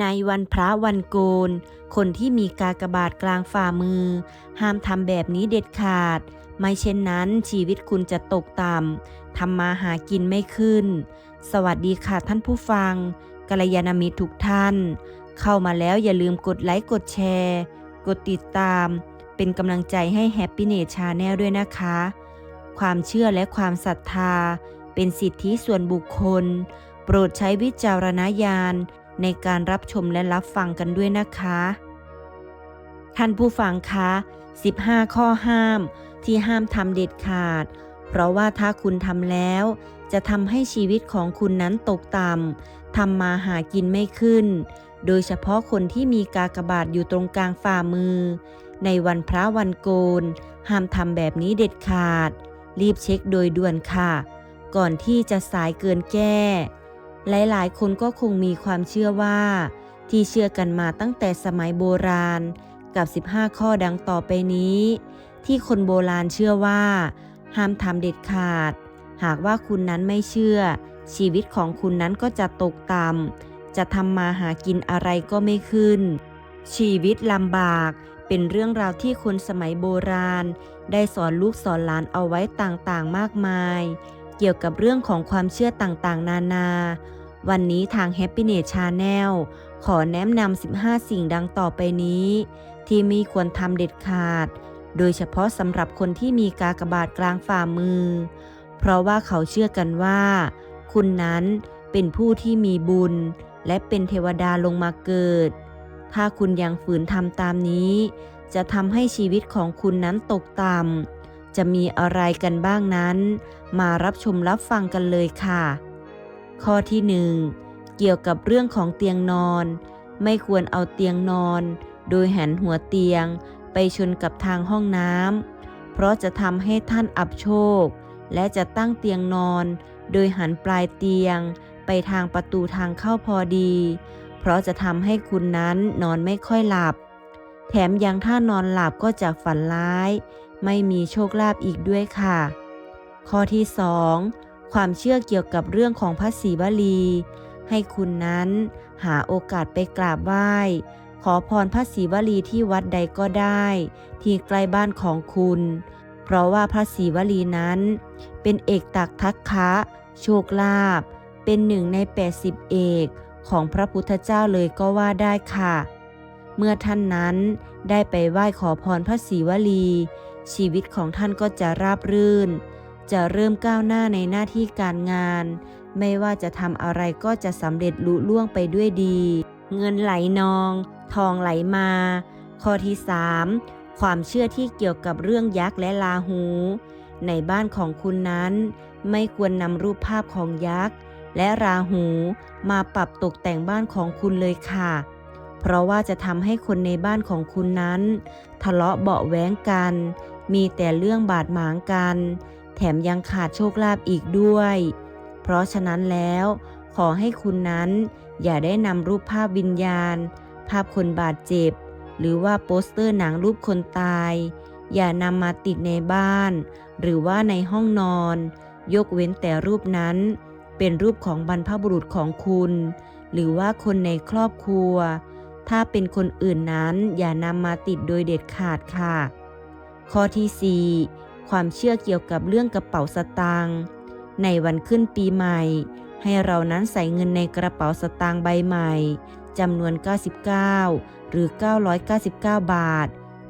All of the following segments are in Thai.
ในวันพระวันโกน คนที่มีกากบาทกลางฝ่ามือ ห้ามทำแบบนี้เด็ดขาด ไม่เช่นนั้นชีวิตคุณจะตกต่ำทำมาหากินไม่ขึ้น สวัสดีค่ะท่านผู้ฟังกัลยาณมิตรทุกท่าน เข้ามาแล้วอย่าลืมกดไลค์กดแชร์ กดติดตาม เป็นกำลังใจให้ Happy n e t Channel ด้วยนะคะ ความเชื่อและความศรัทธา เป็นสิทธิส่วนบุคคล โปรดใช้วิจารณญาณ ในการรับชมและรับฟังกันด้วยนะคะ ท่านผู้ฟังคะ 15 ข้อห้ามที่ห้ามทำเด็ดขาด เพราะว่าถ้าคุณทำแล้ว จะทำให้ชีวิตของคุณนั้นตกต่ำทำมาหากินไม่ขึ้น โดยเฉพาะคนที่มีกากบาทอยู่ตรงกลางฝ่ามือ ในวันพระวันโกน ห้ามทำแบบนี้เด็ดขาด รีบเช็คโดยด่วนค่ะ ก่อนที่จะสายเกินแก้ หลายๆ คนก็คงมีความเชื่อว่า ที่เชื่อกันมาตั้งแต่สมัยโบราณกับ 15 ข้อดังต่อไปนี้ ที่คนโบราณเชื่อว่า ห้ามทำเด็ดขาด หากว่าคุณนั้นไม่เชื่อ ชีวิตของคุณนั้นก็จะตกต่ำจะทำมาหากินอะไรก็ไม่ขึ้น ชีวิตลำบากเป็นเรื่องราวที่คนสมัยโบราณ ได้สอนลูกสอนหลานเอาไว้ต่างๆ มากมาย เกี่ยวกับเรื่องของความเชื่อต่างๆ นานา วันนี้ทาง Happiness Channel ขอแนะนำ 15 สิ่งดังต่อไปนี้ ที่มีควรทำเด็ดขาด โดยเฉพาะสำหรับคนที่มีกากบาทกลางฝ่ามือ เพราะว่าเขาเชื่อกันว่า คุณนั้นเป็นผู้ที่มีบุญ และเป็นเทวดาลงมาเกิด ถ้าคุณยังฝืนทำตามนี้ จะทำให้ชีวิตของคุณนั้นตกต่ำจะมีอะไรกันบ้างนั้น มารับชมรับฟังกันเลยค่ะ ข้อที่หนึ่งเกี่ยวกับเรื่องของเตียงนอน ไม่ควรเอาเตียงนอน โดยหันหัวเตียงไปชนกับทางห้องน้ำเพราะจะทำให้ท่านอับโชค และจะตั้งเตียงนอน โดยหันปลายเตียง ไปทางประตูทางเข้าพอดี เพราะจะทำให้คุณนั้นนอนไม่ค่อยหลับ แถมยังถ้านอนหลับก็จะฝันร้าย ไม่มีโชคลาภอีกด้วยค่ะ ข้อที่2 ความเชื่อเกี่ยวกับเรื่องของพระศรีวลี ให้คุณนั้นหาโอกาสไปกราบไหว้ ขอพรพระศรีวลีที่วัดใดก็ได้ ที่ใกล้บ้านของคุณ เพราะว่าพระศรีวลีนั้น เป็นเอกตักทักคะโชคลาภเป็นหนึ่งใน 80 เอกของพระพุทธเจ้าเลยก็ว่าได้ค่ะ เมื่อท่านนั้นได้ไปไหว้ขอพรพระศรีวลี ชีวิตของท่านก็จะราบรื่น จะเริ่มก้าวหน้าในหน้าที่การงาน ไม่ว่าจะทำอะไรก็จะสำเร็จลุล่วงไปด้วยดี เงินไหลนอง ทองไหลมา ข้อที่ 3 ความเชื่อที่เกี่ยวกับเรื่องยักษ์และลาหู ในบ้านของคุณนั้น ไม่ควรนำรูปภาพของยักษ์และราหูมาปรับตกแต่งบ้านของคุณเลยค่ะ เพราะว่าจะทำให้คนในบ้านของคุณนั้น ทะเลาะเบาะแว้งกัน มีแต่เรื่องบาดหมางกัน แถมยังขาดโชคลาภอีกด้วย เพราะฉะนั้นแล้ว ขอให้คุณนั้นอย่าได้นำรูปภาพวิญญาณ ภาพคนบาดเจ็บ หรือว่าโปสเตอร์หนังรูปคนตาย อย่านำมาติดในบ้าน หรือว่าในห้องนอน ยกเว้นแต่รูปนั้น เป็นรูปของบรรพบุรุษของคุณ หรือว่าคนในครอบครัว ถ้าเป็นคนอื่นนั้นอย่านำมาติดโดยเด็ดขาดค่ะ ข้อที่4 ความเชื่อเกี่ยวกับเรื่องกระเป๋าสตางค์ในวันขึ้นปีใหม่ ให้เรานั้นใส่เงินในกระเป๋าสตางค์ใบใหม่จำนวน 99 หรือ 999 บาท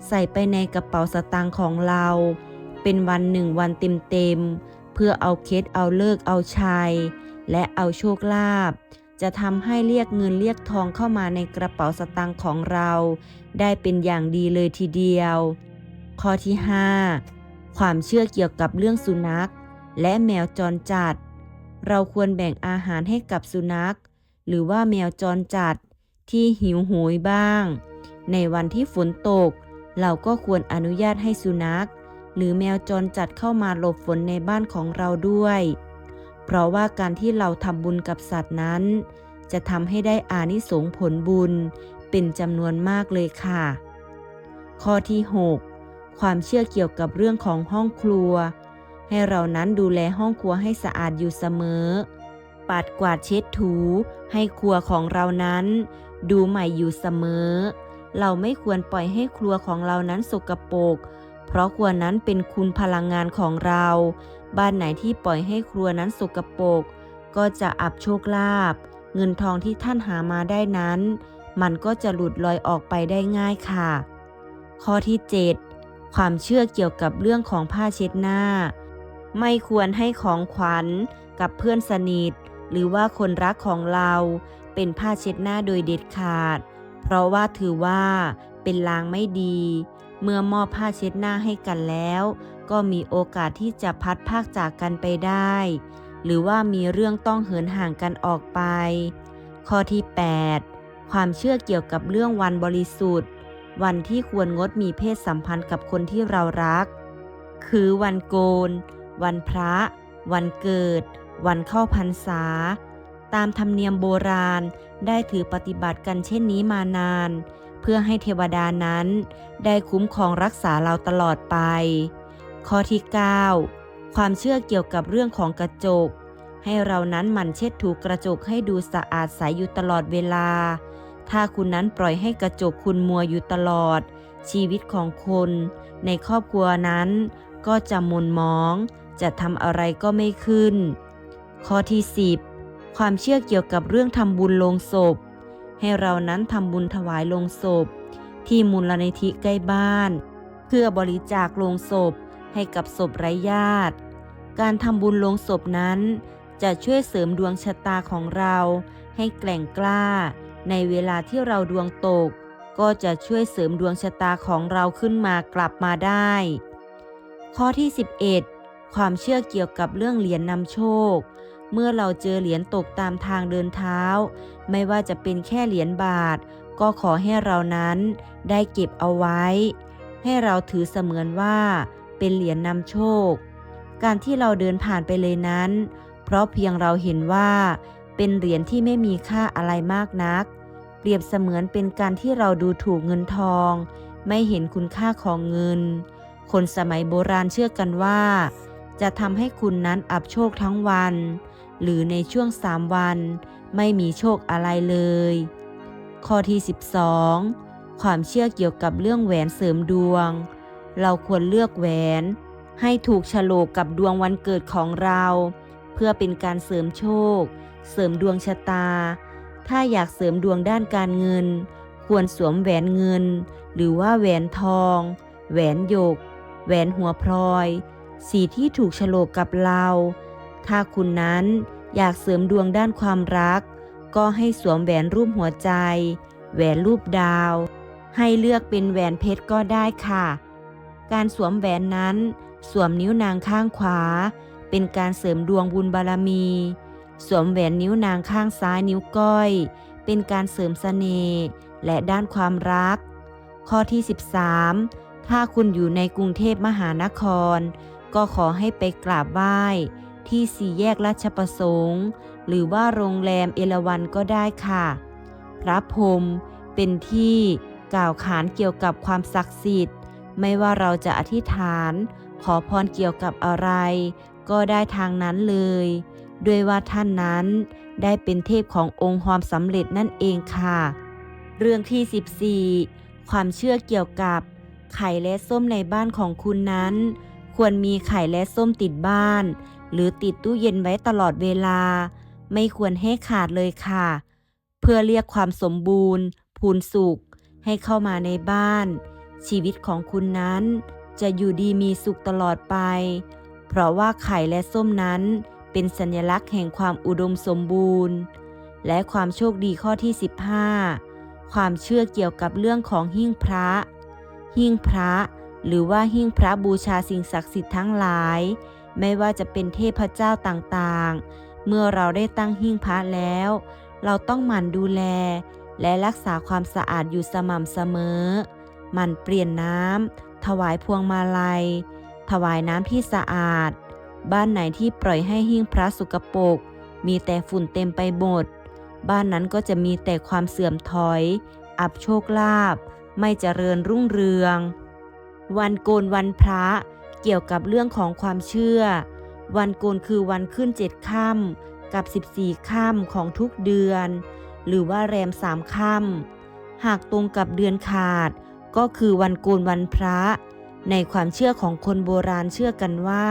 ใส่ไปในกระเป๋าสตางค์ของเรา เป็นวันหนึ่งวันเต็มๆเพื่อเอาเคสเอาเลิกเอาชัย และเอาโชคลาภจะทำให้เรียกเงินเรียกทองเข้ามาในกระเป๋าสตางค์ของเรา ได้เป็นอย่างดีเลยทีเดียว ข้อที่ 5 ความเชื่อเกี่ยวกับเรื่องสุนัข และแมวจรจัด เราควรแบ่งอาหารให้กับสุนัข หรือว่าแมวจรจัดที่หิวโหยบ้าง ในวันที่ฝนตก เราก็ควรอนุญาตให้สุนัข หรือแมวจรจัดเข้ามาหลบฝนในบ้านของเราด้วย เพราะว่าการที่เราทำบุญกับสัตว์นั้น จะทำให้ได้อานิสงผลบุญเป็นจำนวนมากเลยค่ะ ข้อที่ 6 ความเชื่อเกี่ยวกับเรื่องของห้องครัว ให้เรานั้นดูแลห้องครัวให้สะอาดอยู่เสมอ ปัดกวาดเช็ดถู ให้ครัวของเรานั้น ดูใหม่อยู่เสมอ เราไม่ควรปล่อยให้ครัวของเรานั้นสกปรกเพราะครัวนั้นเป็นคุณพลังงานของเรา บ้านไหนที่ปล่อยให้ครัวนั้นสกปรกก็จะอับโชคลาภเงินทองที่ท่านหามาได้นั้น มันก็จะหลุดลอยออกไปได้ง่ายค่ะ ข้อที่ 7 ความเชื่อเกี่ยวกับเรื่องของผ้าเช็ดหน้า ไม่ควรให้ของขวัญกับเพื่อนสนิท หรือว่าคนรักของเราเป็นผ้าเช็ดหน้าโดยเด็ดขาด เพราะว่าถือว่าเป็นลางไม่ดี เมื่อมอบผ้าเช็ดหน้าให้กันแล้ว ก็มีโอกาสที่จะพัดภาคจากกันไปได้ หรือว่ามีเรื่องต้องเหินห่างกันออกไป ข้อที่ 8 ความเชื่อเกี่ยวกับเรื่องวันบริสุทธิ์ วันที่ควรงดมีเพศสัมพันธ์กับคนที่เรารัก คือวันโกน วันพระ วันเกิด วันเข้าพรรษา ตามธรรมเนียมโบราณได้ถือปฏิบัติกันเช่นนี้มานาน เพื่อให้เทวดานั้น ได้คุ้มครองรักษาเราตลอดไป ข้อที่ 9 ความเชื่อเกี่ยวกับเรื่องของกระจก ให้เรานั้นหมั่นเช็ดถูกระจกให้ดูสะอาดใสอยู่ตลอดเวลา ถ้าคุณนั้นปล่อยให้กระจกคุณมัวอยู่ตลอด ชีวิตของคนในครอบครัวนั้น ก็จะมุนมอง จะทำอะไรก็ไม่ขึ้น ข้อที่ 10 ความเชื่อเกี่ยวกับเรื่องทำบุญลงศพ ให้เรานั้นทำบุญถวายลงศพ ที่มูลนิธิใกล้บ้าน เพื่อบริจาคลงศพให้กับศพไร้ญาติ การทำบุญลงศพนั้น จะช่วยเสริมดวงชะตาของเราให้แกร่งกล้า ในเวลาที่เราดวงตก ก็จะช่วยเสริมดวงชะตาของเราขึ้นมากลับมาได้ ข้อที่ 11 ความเชื่อเกี่ยวกับเรื่องเหรียญนำโชค เมื่อเราเจอเหรียญตกตามทางเดินเท้า ไม่ว่าจะเป็นแค่เหรียญบาท ก็ขอให้เรานั้นได้เก็บเอาไว้ ให้เราถือเสมือนว่า เป็นเหรียญนำโชค การที่เราเดินผ่านไปเลยนั้น เพราะเพียงเราเห็นว่าเป็นเหรียญที่ไม่มีค่าอะไรมากนัก เปรียบเสมือนเป็นการที่เราดูถูกเงินทอง ไม่เห็นคุณค่าของเงิน คนสมัยโบราณเชื่อกันว่า จะทำให้คุณนั้นอับโชคทั้งวัน หรือในช่วงสามวัน ไม่มีโชคอะไรเลย ข้อที่ 12 ความเชื่อเกี่ยวกับเรื่องแหวนเสริมดวง เราควรเลือกแหวน ให้ถูกฉลกกับดวงวันเกิดของเรา เพื่อเป็นการเสริมโชค เสริมดวงชะตา ถ้าอยากเสริมดวงด้านการเงิน ควรสวมแหวนเงิน หรือว่าแหวนทอง แหวนหยก แหวนหัวพลอย สีที่ถูกฉลกกับเรา ถ้าคุณนั้นอยากเสริมดวงด้านความรัก ก็ให้สวมแหวนรูปหัวใจ แหวนรูปดาว ให้เลือกเป็นแหวนเพชรก็ได้ค่ะ การสวมแหวนนั้น สวมนิ้วนางข้างขวา เป็นการเสริมดวงบุญบารมี สวมแหวนนิ้วนางข้างซ้ายนิ้วก้อย เป็นการเสริมเสน่ห์และด้านความรัก ข้อที่ 13 ถ้าคุณอยู่ในกรุงเทพมหานคร ก็ขอให้ไปกราบไหว้ ที่สี่แยกราชประสงค์ หรือว่าโรงแรมเอราวันก็ได้ค่ะ พระพรมเป็นที่กล่าวขานเกี่ยวกับความศักดิ์สิทธิ์ ไม่ว่าเราจะอธิษฐาน ขอพรเกี่ยวกับอะไร ก็ได้ทางนั้นเลย ด้วยว่าท่านนั้นได้เป็นเทพขององค์ความสำเร็จนั่นเองค่ะ เรื่องที่ 14 ความเชื่อเกี่ยวกับไข่และส้มในบ้านของคุณนั้น ควรมีไข่และส้มติดบ้าน หรือติดตู้เย็นไว้ตลอดเวลา ไม่ควรให้ขาดเลยค่ะ เพื่อเรียกความสมบูรณ์ พูนสุข ให้เข้ามาในบ้าน ชีวิตของคุณนั้น จะอยู่ดีมีสุขตลอดไป เพราะว่าไข่และส้มนั้น เป็นสัญลักษณ์แห่งความอุดมสมบูรณ์ และความโชคดีข้อที่ 15 ความเชื่อเกี่ยวกับเรื่องของหิ้งพระ หิ้งพระ หรือว่าหิ้งพระบูชาสิ่งศักดิ์สิทธิ์ทั้งหลาย ไม่ว่าจะเป็นเทพเจ้าต่างๆ เมื่อเราได้ตั้งหิ้งพระแล้ว เราต้องหมั่นดูแล และรักษาความสะอาดอยู่สม่ำเสมอ หมั่นเปลี่ยนน้ำถวายพวงมาลัย ถวายน้ำที่สะอาด บ้านไหนที่ปล่อยให้หิ้งพระสุกโปก มีแต่ฝุ่นเต็มไปหมด บ้านนั้นก็จะมีแต่ความเสื่อมถอย อับโชคลาภไม่เจริญรุ่งเรือง วันโกนวันพระเกี่ยวกับเรื่องของความเชื่อ วันโกนคือวันขึ้นเจ็ดค่ำกับ 14ค่ำของทุกเดือน หรือว่าแรมสามค่ำหากตรงกับเดือนขาด ก็คือวันโกนวันพระ ในความเชื่อของคนโบราณเชื่อกันว่า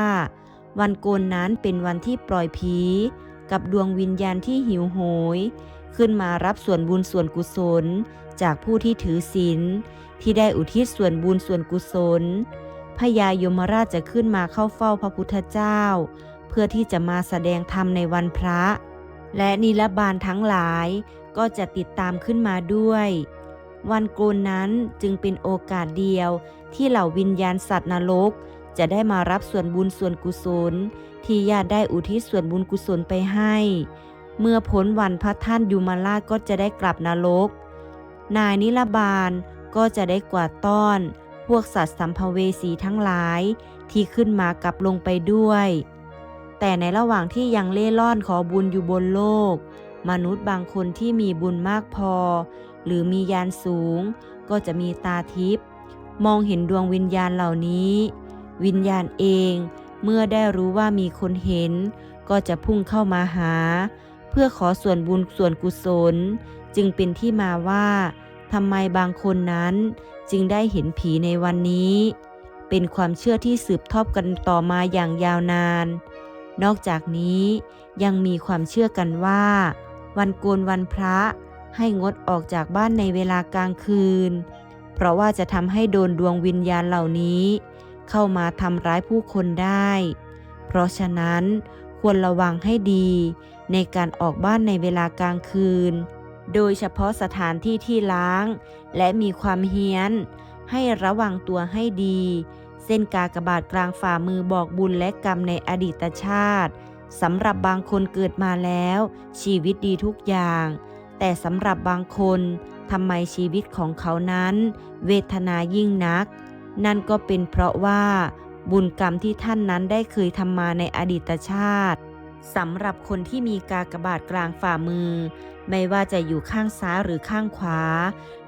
วันโกนนั้นเป็นวันที่ปล่อยผี กับดวงวิญญาณที่หิวโหย ขึ้นมารับส่วนบุญส่วนกุศล จากผู้ที่ถือศีลที่ได้อุทิศส่วนบุญส่วนกุศลพญายมราชจะขึ้นมาเข้าเฝ้าพระพุทธเจ้า เพื่อที่จะมาแสดงธรรมในวันพระ และนิรบาลทั้งหลายก็จะติดตามขึ้นมาด้วย วันโกนนั้นจึงเป็นโอกาสเดียวที่เหล่าวิญญาณสัตว์นรก จะได้มารับส่วนบุญส่วนกุศล ที่ญาติได้อุทิศส่วนบุญกุศลไปให้ เมื่อพ้นวันพระท่านยุมาราชก็จะได้กลับนรก นายนิรบาลก็จะได้กวาดต้อน พวกสัตว์สัมภเวสีทั้งหลาย ที่ขึ้นมากลับลงไปด้วย แต่ในระหว่างที่ยังเล่ร่อนขอบุญอยู่บนโลก มนุษย์บางคนที่มีบุญมากพอ หรือมียานสูง ก็จะมีตาทิพย์มองเห็นดวงวิญญาณเหล่านี้ วิญญาณเอง เมื่อได้รู้ว่ามีคนเห็น ก็จะพุ่งเข้ามาหา เพื่อขอส่วนบุญส่วนกุศล จึงเป็นที่มาว่าทำไมบางคนนั้นจึงได้เห็นผีในวันนี้ เป็นความเชื่อที่สืบทอดกันต่อมาอย่างยาวนาน นอกจากนี้ยังมีความเชื่อกันว่า วันโกนวันพระให้งดออกจากบ้านในเวลากลางคืน เพราะว่าจะทำให้โดนดวงวิญญาณเหล่านี้ เข้ามาทำร้ายผู้คนได้ เพราะฉะนั้นควรระวังให้ดีในการออกบ้านในเวลากลางคืน โดยเฉพาะสถานที่ที่ล้าง และมีความเฮี้ยน ให้ระวังตัวให้ดี เส้นกากบาทกลางฝ่ามือบอกบุญและกรรมในอดีตชาติสำหรับบางคนเกิดมาแล้ว ชีวิตดีทุกอย่าง แต่สำหรับบางคนทำไมชีวิตของเขานั้น เวทนายิ่งนัก นั่นก็เป็นเพราะว่า บุญกรรมที่ท่านนั้นได้เคยทำมาในอดีตชาติสำหรับคนที่มีกากบาทกลางฝ่ามือ ไม่ว่าจะอยู่ข้างซ้ายหรือข้างขวา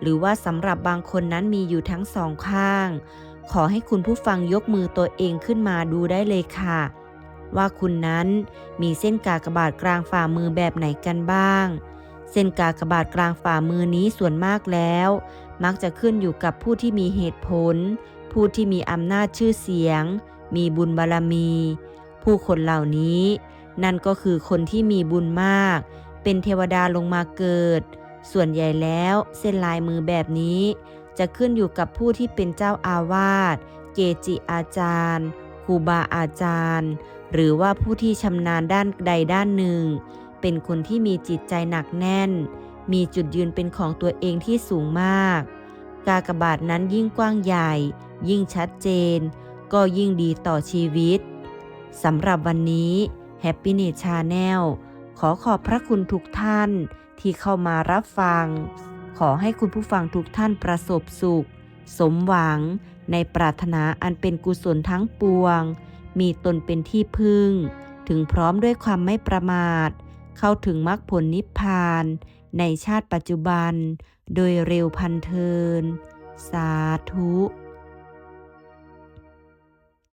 หรือว่าสำหรับบางคนนั้นมีอยู่ทั้งสองข้าง ขอให้คุณผู้ฟังยกมือตัวเองขึ้นมาดูได้เลยค่ะ ว่าคุณนั้นมีเส้นกากบาทกลางฝ่ามือแบบไหนกันบ้าง เส้นกากบาทกลางฝ่ามือนี้ส่วนมากแล้ว มักจะขึ้นอยู่กับผู้ที่มีเหตุผล ผู้ที่มีอำนาจชื่อเสียง มีบุญบารมี ผู้คนเหล่านี้ นั่นก็คือคนที่มีบุญมาก เป็นเทวดาลงมาเกิด ส่วนใหญ่แล้วเส้นลายมือแบบนี้ จะขึ้นอยู่กับผู้ที่เป็นเจ้าอาวาสเกจิอาจารย์ครูบาอาจารย์ หรือว่าผู้ที่ชำนาญด้านใดด้านหนึ่ง เป็นคนที่มีจิตใจหนักแน่น มีจุดยืนเป็นของตัวเองที่สูงมาก กากบาทนั้นยิ่งกว้างใหญ่ ยิ่งชัดเจน ก็ยิ่งดีต่อชีวิตสำหรับวันนี้ Happy n e t Channel ขอขอบพระคุณทุกท่านที่เข้ามารับฟัง ขอให้คุณผู้ฟังทุกท่านประสบสุข สมหวัง ในปรารถนาอันเป็นกุศลทั้งปวง มีตนเป็นที่พึ่ง ถึงพร้อมด้วยความไม่ประมาท เข้าถึงมรรคผลนิพพาน ในชาติปัจจุบัน โดยเร็วพันเทิน สาธุ